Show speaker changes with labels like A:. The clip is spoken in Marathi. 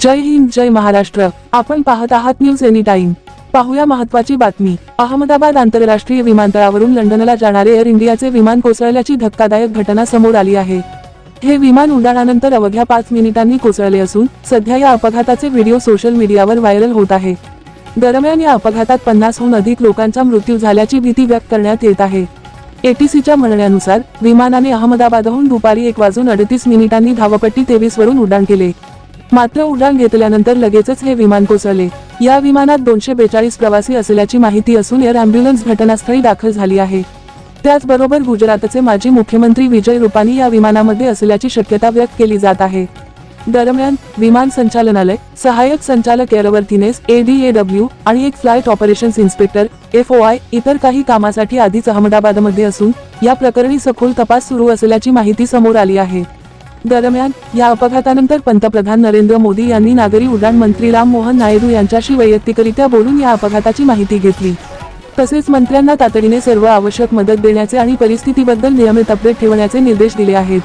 A: जय हिंद जय महाराष्ट्र. आपण पाहत आहात न्यूज एनी टाइम पाहूया महत्वाची बातमी. अहमदाबाद आंतरराष्ट्रीय विमानतळावरून लंडनला जाणारे एअर इंडियाचे विमान कोसळल्याची धक्कादायक घटना समोर आली आहे. हे विमान उड्डाणानंतर अवघ्या पाच मिनिटांनी कोसळले असून सध्या या अपघाताचे व्हिडिओ सोशल मीडियावर व्हायरल होत आहे. दरम्यान या अपघातात पन्नासहून अधिक लोकांचा मृत्यू झाल्याची भीती व्यक्त करण्यात येत आहे. एटीसीच्या म्हणण्यानुसार विमानाने अहमदाबादहून दुपारी एक वाजून अडतीस मिनिटांनी धावपट्टी तेवीस वरून उड्डाण केले. मात्र उड्डाण घेतल्यानंतर लगेचच हे विमान कोसळले. या विमानात दोनशे बेचाळीस प्रवासी असल्याची माहिती असून एअर अँब्युलन्स घटनास्थळी दाखल झाली आहे. त्याचबरोबर गुजरातचे माजी मुख्यमंत्री विजय रुपानी या विमानामध्ये असल्याची शक्यता व्यक्त केली जात आहे. दरम्यान विमान संचालनालय सहाय्यक संचालक एअरवर्थिनेस एडीएडब्ल्यू आणि एक फ्लाईट ऑपरेशन्स इन्स्पेक्टर एफ इतर काही कामासाठी आधीच अहमदाबादमध्ये असून या प्रकरणी सखोल तपास सुरू असल्याची माहिती समोर आली आहे. दरम्यान या अपघातानंतर पंतप्रधान नरेंद्र मोदी यांनी नागरी उड्डाण मंत्री राम मोहन नायडू यांच्याशी वैयक्तिकरित्या बोलून या अपघाताची माहिती घेतली. तसेच मंत्र्यांना तातडीने सर्व आवश्यक मदत देण्याचे आणि परिस्थितीबद्दल नियमित अपडेट ठेवण्याचे निर्देश दिले आहेत.